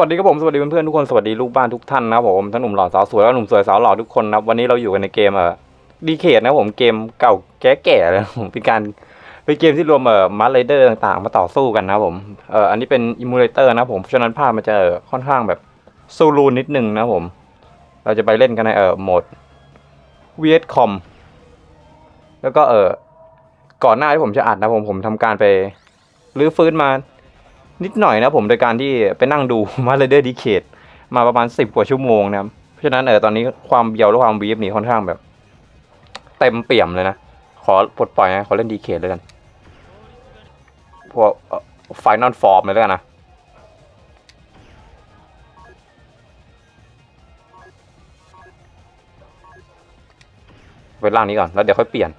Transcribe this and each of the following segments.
วัสดีครับผมสวัสดีเพื่อนๆทุกคนสวัสดีลูกบ้านทุกท่านนะครับผมทั้งหนุ่มหล่อสาวสวยและหนุ่มสวยสาวหล่อทุกคนนะครับวันนี้เราอยู่กันในเกมเอ่อดีเคทนะครับผมเกมเก่าแก่ๆเลยผมเป็นการเป็นเกมที่รวมเอ่อมาร์ไรเดอร์ต่างๆ มาต่อสู้กันนะครับผมเอ่ออันนี้เป็นอิมูเลเตอร์นะครับผมเพราะฉะนั้นภาพมันจะค่อนข้างแบบซูรูนิดนึงนะครับผม เราจะไปเล่นกันในเอ่อโหมด VS Com แล้วก็เอ่อก่อนหน้าที่ผมจะอัดนะผมผมทำการไปรื้อฟื้นมา นิดหน่อยนะผมโดยการที่ไปนั่งดูมาเลเดอร์ดีเคทมาประมาณสิบกว่าชั่วโมงนะครับเพราะฉะนั้นเออตอนนี้ความเบียวและความวีฟนี่ค่อนข้างแบบ เต็มเปี่ยมเลยนะ ขอปลดปล่อยนะ ขอเล่นดีเคทเลยกันพวกไฟนอลฟอร์มเลยแล้วกันนะไว้ล่างนี้ก่อน แล้วเดี๋ยวค่อยเปลี่ยน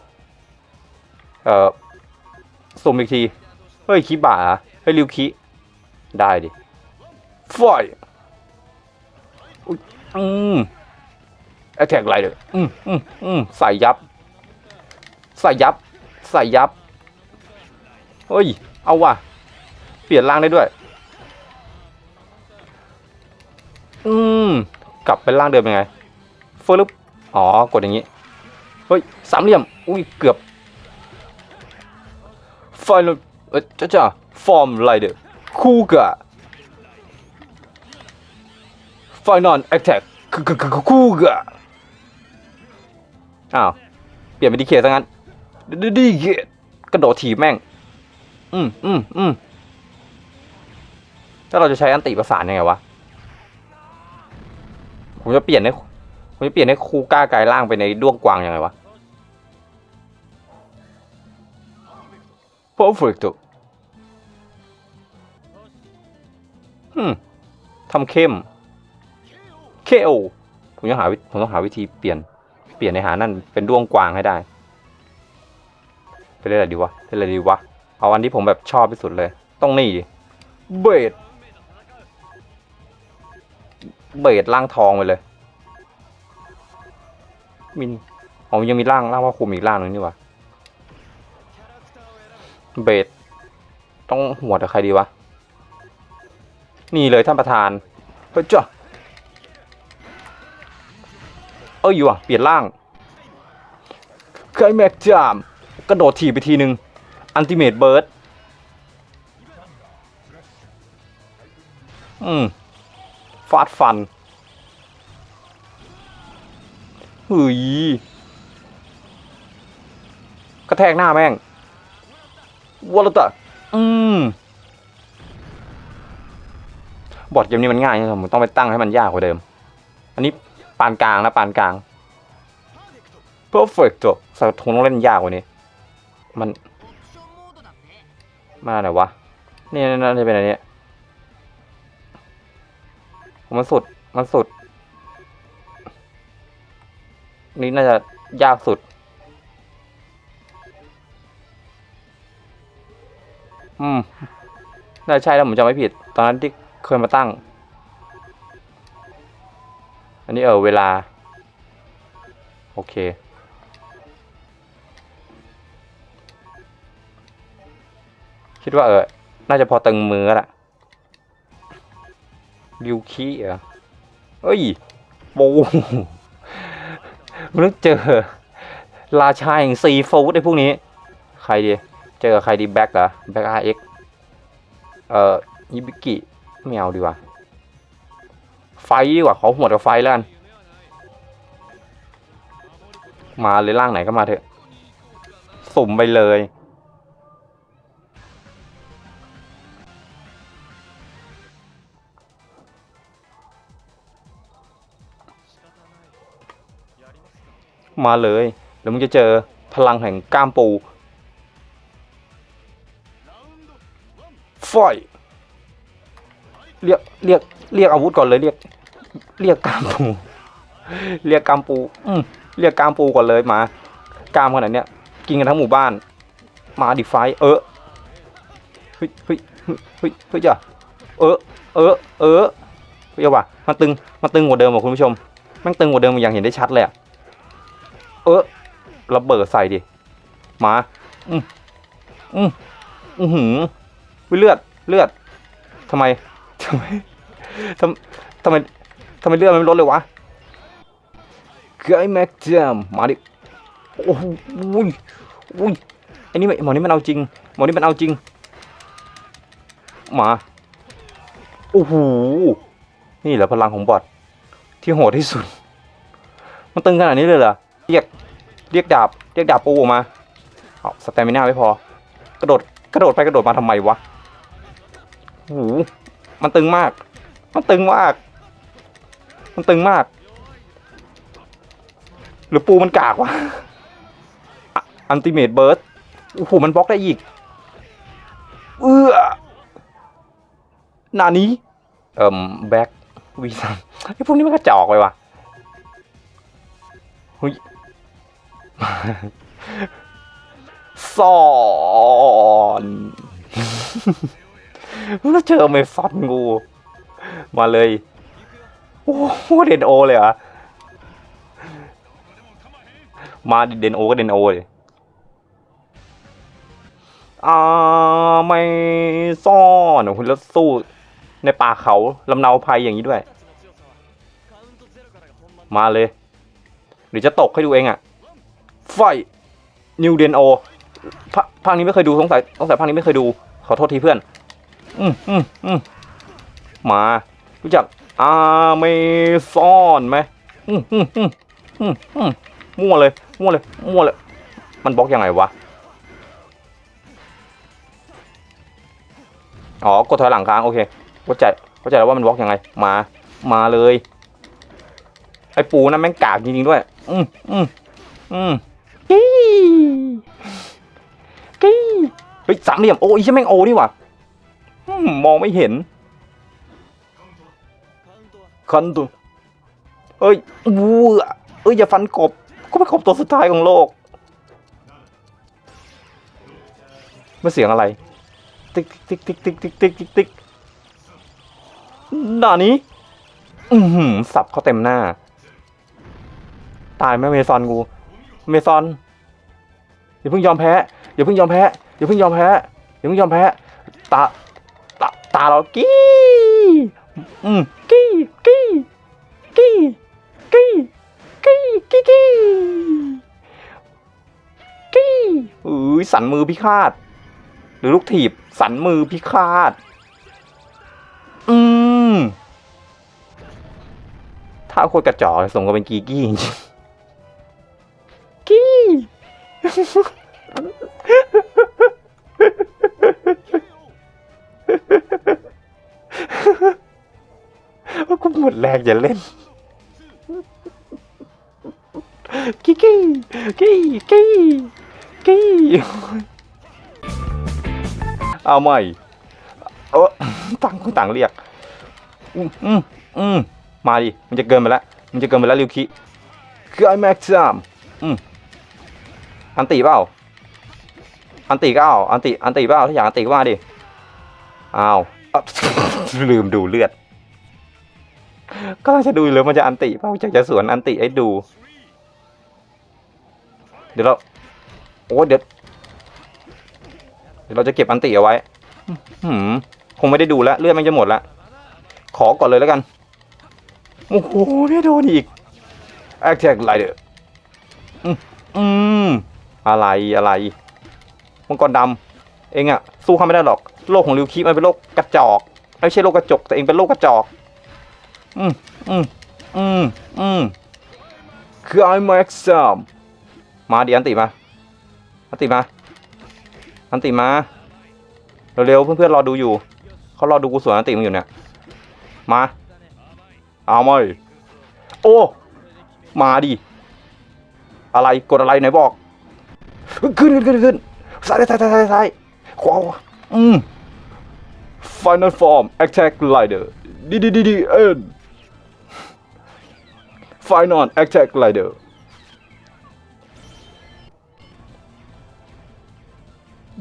เอ่อสุ่มอีกที เฮ้ยคิบ่าเหรอเฮ้ยริวคิ ได้ดิฟอยอุ๊ยอืมแอทแทกไรเดออืมอืมอืมใส่ยับ ใส่ยับ ใส่ยับ เฮ้ย เอาว่ะ เปลี่ยนร่างได้ด้วย อืม กลับเป็นร่างเดิมยังไงฟลึบอ๋อ กดอย่างนี้ เฮ้ย สามเหลี่ยม อุ้ย เกือบไฟนอลเออจ้าจ้าฟอร์มไรเดอคู กะไฟนอลแอคแท็กคือคือคือคูกะอ้าว เปลี่ยนเป็นดีเคซะงั้นดีเคกระโดดถีบแม่ง อืมอืมอืมแล้วเราจะใช้อันติประสานยังไงวะ ผมจะเปลี่ยนให้ผมจะเปลี่ยนให้คูก้ากายร่างไปในด้วงกวางยังไงวะ perfect ทำเข้ม KO ผมต้องหาผมต้องหาวิธีเปลี่ยน เปลี่ยนในหานั่นเป็นด้วงกวางให้ได้ไปเล่นอะไรดีวะเล่นอะไรดีวะ เอาอันที่ผมแบบชอบที่สุดเลย ต้องนี่ดิเบดเบดร่างทองไปเลย มินอ๋อยังมีร่างร่างว่าคุมอีกร่างนึงนี่วะเบดต้องหัวกับใครดีวะ นี่เลยท่านประธานเฮ้ยจ้ะเอ้ยอยู่อะ เปลี่ยนร่างไคลแม็กจาม กระโดดถีบไปทีนึง อันติเมตเบิร์ดอืม ฟาดฟันเฮ้ยกระแทกหน้าแม่งวอลตะอืม บอร์ดเกมนี้มันง่ายนะครับผมต้องไปตั้งให้มันยากกว่าเดิม อันนี้ปานกลางนะปานกลาง perfect สักทงต้องเล่นยากกว่านี้ มันมาไหนวะนี่น่าจะเป็นอะไรเนี่ยมันสุดมันสุด นี่น่าจะยากสุด อืม น่าจะใช่แล้วผมจำไม่ผิด ตอนนั้นที่ เคยมาตั้ง อันนี้เออเวลา โอเค คิดว่าเออ น่าจะพอตึงมือแล้วล่ะริวคีเหรอเอ้ยโบมันต้เจอ ราชาแห่งซีฟู้ดไอ้พวกนี้ ใครดี เจอใครดีแบ็กเหรอแบ็กอาร์เอ็กเอ่อยิบิกิ ไม่เอาดีกว่า ไฟดีกว่าขอหัวกับไฟแล้วกัน มาเลยร่างไหนก็มาเถอะ สุ่มไปเลย มาเลยแล้วมึงจะเจอพลังแห่งก้ามปูฟอย เรียกเรียกเรียกอาวุธก่อนเลยเรียก เรียกกล้ามปู เรียกกล้ามปูอืมเรียกกล้ามปูก่อนเลยมากล้ามขนาดเนี้ยกินกันทั้งหมู่บ้าน มาดิไฟเออเฮ้ยเฮ้ยเฮ้ยเฮ้ยจ้ะเออเออเออเฮ้ยว่ะมันตึงมันตึงกว่าเดิมอะคุณผู้ชมแม่งตึงกว่าเดิมอย่างเห็นได้ชัดเลยอะเออระเบิดใส่ดิมาอืมอืมอือหือวิเลือดเลือดทำไมทำไมทำทำไมทำไมเลือดมันไม่ลดเลยวะเกแม็กเจมมาดิโอ้โหอุ้ยอุ้ยไอ้นี่หมอนี่มันเอาจริง หมอนี่มันเอาจริง มา โอ้โห นี่แหละพลังของบอทที่โหดที่สุด มันตึงขนาดนี้เลยเหรอ เรียก เรียกดาบ เรียกดาบปูออกมา เอาสเตมิน่าไม่พอ กระโดด กระโดดไปกระโดดมาทำไมวะ โอ้โห มันตึงมาก มันตึงมาก มันตึงมาก หรือปูมันกากวะอันติเมตเบิร์ดโอ้โหมันบล็อกได้อีก เอื้อหนานี้ เอ่มแบ็กวีซันไอ้พวกนี้มันกระจอกไปว่ะหุยสอน แล้วเจอเมซอนงู มาเลย โอ้โหเดนโอเลยเหรอะมาเดนโอก็เดนโอเลยอ่าไม่ซ่อนโอ้โหแล้วสู้ในป่าเขาลำเนาภัยอย่างนี้ด้วย มาเลย หรือจะตกให้ดูเองอะไฟนิวเดนโอภาคนี้ไม่เคยดูสงสัยสงสัยภาคนี้ไม่เคยดู ขอโทษทีเพื่อน อืมอืมอืมมารู้จักอาเมซอนไหมอืมอืมอืมอืมอืมมั่วเลย มั่วเลย มั่วเลย มันบล็อกยังไงวะ อ๋อ กดถอยหลังค้างโอเคเข้าใจเข้าใจแล้วว่ามันบล็อกยังไง มา มาเลย ไอ้ปูนั่นแม่งกากจริงๆด้วย อืมอืมอืมกี้กี้เฮ้ยสามเหลี่ยมโอ้ยใช่แม่งโอนี่หว่ะ อืมมองไม่เห็น คันตัว เอ้ยวู้เอ้ยอย่าฟันกบ ก็เป็นกบตัวสุดท้ายของโลกมันเสียงอะไร ติ๊กติ๊กติ๊กติ๊กติ๊กติ๊กติ๊กติ๊กหน้านี้ อือหือสับเขาเต็มหน้า ตายไหมเมซอนกู เมซอนอย่าเพิ่งยอมแพ้อย่าเพิ่งยอมแพ้อย่าเพิ่งยอมแพ้อย่าเพิ่งยอมแพ้ตา ตาเรากี้อืมกี้กี้กี้กี้กี้กี้กี้กี้อุ้ยสันมือพิฆาต หรือลูกถีบสันมือพิฆาต อืมถ้าโคตรกระจอกสมกับเป็นกีกี้กี้ ว่ากูหมดแรงอย่าเล่นกี้กี้กี้กี้กี้เอาใหม่เออต่างคนต่างเรียก อืมอืมอืมมาดิ มันจะเกินไปแล้ว มันจะเกินไปแล้วริวคิคือไอแม็กซ์มอืมอันตีเปล่า อันตีก็เอาอันตีอันตีเปล่าถ้าอยากอันตีก็มาดิ อ้าว ลืมดูเลือด ก็จะดูเลยมันจะอันติเปล่าจะจะสวนอันติให้ดู เดี๋ยวเราโอ้เดี๋ยวเดี๋ยวเราจะเก็บอันติเอาไว้หืมคงไม่ได้ดูแล้วเลือดมันจะหมดล้วขอก่อนเลยแล้วกันโอ้โหเนี่ยโดนอีก Attack Rider อืมอืมอะไรอะไรมังกรดำเองอะสู้เขาไม่ได้หรอกโลกของริวคิมันเป็นโลกกระจอกไม่ใช่โลกกระจกแต่เองเป็นโลกกระจอก อืมอืมอืมอืมคือไอแม็กซัมมาดิอันติมา อันติมา อันติมา เร็วๆเพื่อนๆรอดูอยู่ เขารอดูกูสวนอันติมึงอยู่เนี่ย มา เอาไหมโอ้ มาดิ อะไร กดอะไรไหนบอก ขึ้นขึ้นขึ้นขึ้นซ้ายซ้ายซ้ายซ้ายซ้ายขวาขวาอืม Final Form Attack Rider ดีดีดีดีเอ็น Final Attack Rider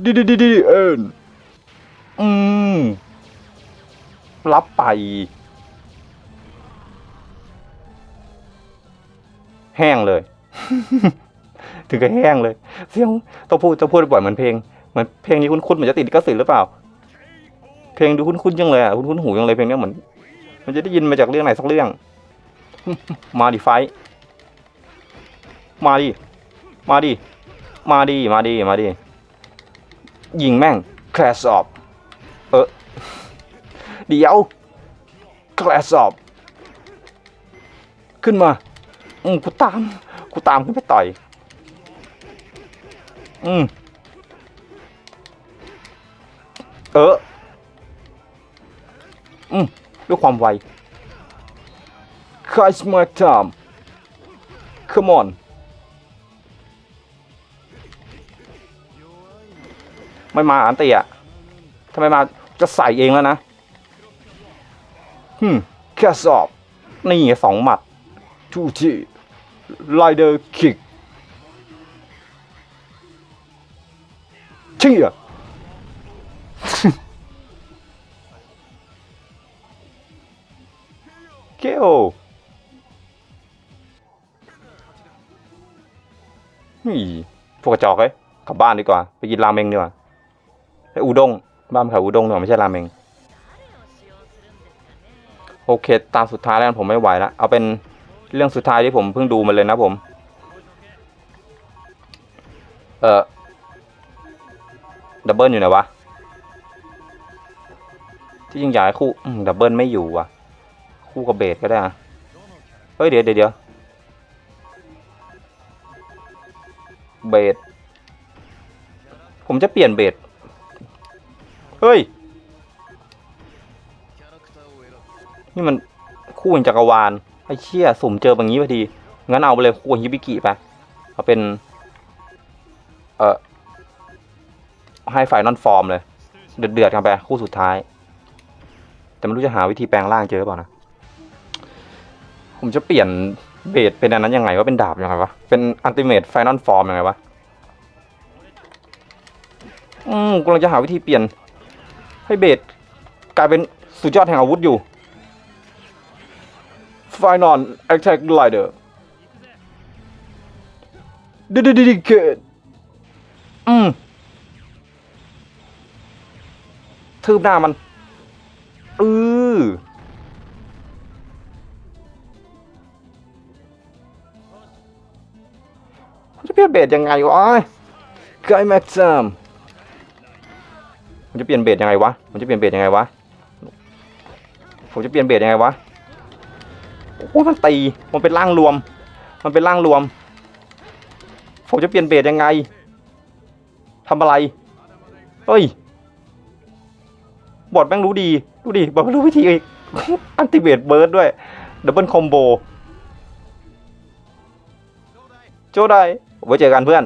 ดีดีดีดีเอ็นอืม รับไป แห้งเลย ถึงกับแห้งเลย เสียงต้องพูดต้องพูดบ่อยเหมือนเพลงเหมือนเพลงนี้คุ้นๆเหมือนจะติดลิขสิหรือเปล่า เพลงดูคุ้นๆจังเลยอะคุ้นๆหูจังเลยเพลงนี้เหมือน มันจะได้ยินมาจากเรื่องไหนสักเรื่อง มาดิไฟ มาดิ มาดิ มาดิ มาดิ มาดิ ยิงแม่ง แคลสอบ เออ เดี๋ยว แคลสอบ ขึ้นมา อืมกูตาม กูตามขึ้นไปต่อย อืมเออ อืมด้วยความไว Catch my time Come on ไม่มาอันตียทำไมมาจะใส่เองแล้วนะฮึมแค่สอบ นี่ไงสองหมัดทูทีไลเดอร์คิกเชี่ยเกล นี่พวกกระจอกเลยกลับบ้านดีกว่า ไปกินราเมงดีกว่าไออูด้งบ้านขายอูด้งดีกว่าไม่ใช่ราเมงโอเค ตามสุดท้ายแล้วผมไม่ไหวแล้วเอาเป็นเรื่องสุดท้ายที่ผมเพิ่งดูมาเลยนะผม เออดับเบิลอยู่ไหนวะ ที่จริงอยากให้คู่ดับเบิลไม่อยู่ว่ะ คู่กับเบสก็ได้อะเฮ้ย เดี๋ยวเดี๋ยว เบสผมจะเปลี่ยนเบสเฮ้ย นี่มันคู่แห่งจักรวาลไอ้เชี่ยสุ่มเจอแบบนี้พอดี งั้นเอาไปเลยคู่ฮิบิกิไปเอาเป็น เออให้ไฟนอลฟอร์มเลย เดือดเดือดๆกันไป คู่สุดท้าย แต่ไม่รู้จะหาวิธีแปลงร่างเจอหรือเปล่านะ ผมจะเปลี่ยน เบสเป็นอันนั้นยังไงว่าเป็นดาบยังไงวะ เป็นอันติเม e ไฟนอลฟอร์มยังไงวะ อืมกำลังจะหาวิธีเปลี่ยน ให้เบสกลายเป็นสุดยอดแห่งอาวุธอยู่ไฟนอลแอคแท็กไลเดอร์ดิดิดิดิเกตอืมทืบหน้ามันเออ จะเปลี่ยนเบสยังไงวะไกแม็กซัมผมจะเปลี่ยนเบสยังไงวะผมจะเปลี่ยนเบสยังไงวะผมจะเปลี่ยนเบสยังไงวะโอ้มันตีมันเป็นร่างรวม มันเป็นร่างรวม ผมจะเปลี่ยนเบสยังไงทำอะไรเฮ้ยบอดแม่งรู้ดี ดูดิบอดรู้วิธีอีกอันติเบตเบิร์ดด้วยดับเบิลคอมโบ จได้ไว้เจอกันเพื่อน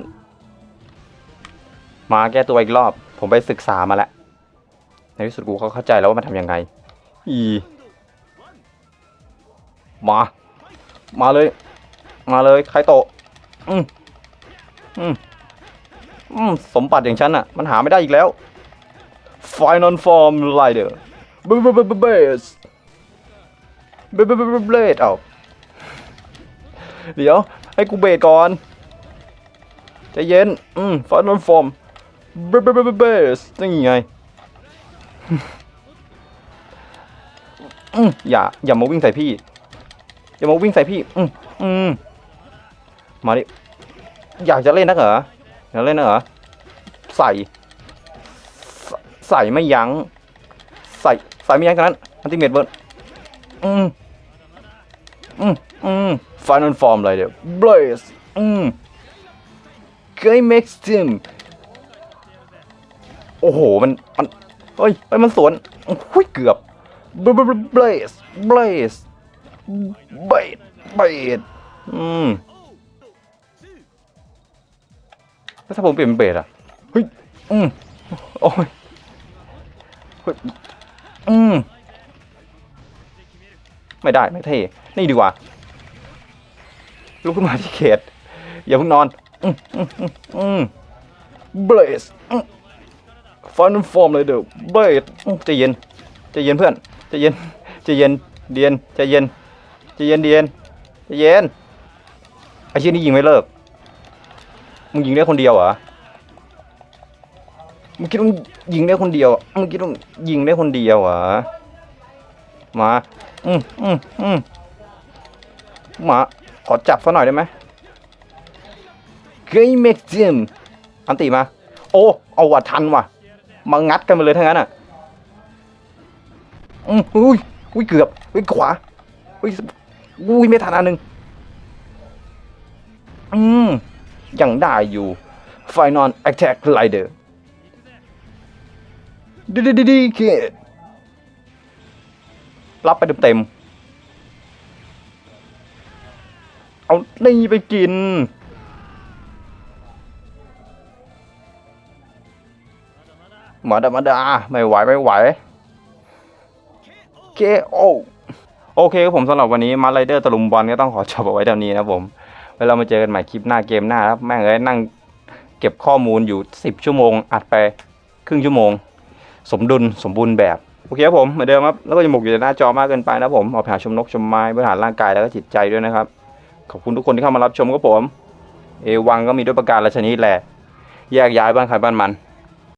มาแก้ตัวอีกรอบ ผมไปศึกษามาแล้ว ในที่สุดกูก็เข้าใจแล้วว่ามันทำยังไง อี มา มาเลย มาเลยใครโตอืมอืมอืมสมบัติอย่างฉันอะ มันหาไม่ได้อีกแล้ว Final Form Rider b b b b b a s b b b b b l a d e เอาเดี๋ยว ให้กูเบรก่อนใจเย็น อืม Final Form b b b b b a s นี่ไงอืมอย่า อย่ามาวิ่งใส่พี่ อย่ามาวิ่งใส่พี่ อืมอืมมาดิ อยากจะเล่นนักเหรอ อยากเล่นนักเหรอ ใส่ ใส่ไม่ยั้ง ใส่ ใส่ไม่ยั้งกันนั้น อันติเมตเบิร์ดอืมอืมอืม ฟ i น a ลฟอร์มอะไรเดี๋ยว blaze อืม game makes team โอ้โห มัน มันเฮ้ยเฮ้ยมันสวนโอ้ยเกือบ Bl- bl- bl- blaze blaze เบดเบดอืมแล้วถ้าผมเปลี่ยนเป็นเบดอะเฮ้ยอืมโอ้ยเฮ้ยอืมไม่ได้ ไม่เท่ นี่ดีกว่า ลุกขึ้นมาที่เขต อย่าเพิ่งนอนอืมอืมเบลสฟันฟอร์มเลยเด้อเบลสใจเย็นใจเย็นเพื่อนใจเย็นใจเย็นเดียนใจเย็นใจเย็นเดียนใจเย็นไอ้ชิ้นนี้ยิงไม่เลิกมึงยิงได้คนเดียวเหรอมึงคิดว่ายิงได้คนเดียวมึงคิดว่ายิงได้คนเดียวเหรอมา อืมอืมอืมมา ขอจับซะหน่อยได้ไหมเกยเมกจิมอันติมา โอ้ เอาว่ะทันว่ะ มางัดกันมาเลยทั้งนั้นอะอืมอุ้ยอุ้ยเกือบอุ้ยขวาอุ้ยอุ้ยไม่ทันอันหนึ่งอืมยังได้อยู่ Final Attack Rider ดีดีดีดีเครับไปเต็ม เอานี่ไปกิน มาดามาดา ไม่ไหว ไม่ไหวเคโอโอเคครับผมสำหรับวันนี้มาไรเดอร์ตะลุมบอลก็ต้องขอจบเอาไว้เท่านี้นะครับผมไว้เรามาเจอกันใหม่คลิปหน้าเกมหน้าครับแม่งเอ้ยนั่งเก็บข้อมูลอยู่ 10 ชั่วโมง อัดไปครึ่งชั่วโมง สมดุลสมบูรณ์แบบ โอเคครับผมเหมือนเดิมครับ แล้วก็จะหมกอยู่ในหน้าจอมากเกินไปนะครับผมเอาไปหาชมนกชมไม้บริหารร่างกายแล้วก็จิตใจด้วยนะครับ ขอบคุณทุกคนที่เข้ามารับชมครับผม เอวังก็มีด้วยประการราชนิดแหละ แยกย้ายบ้านใครบ้านมัน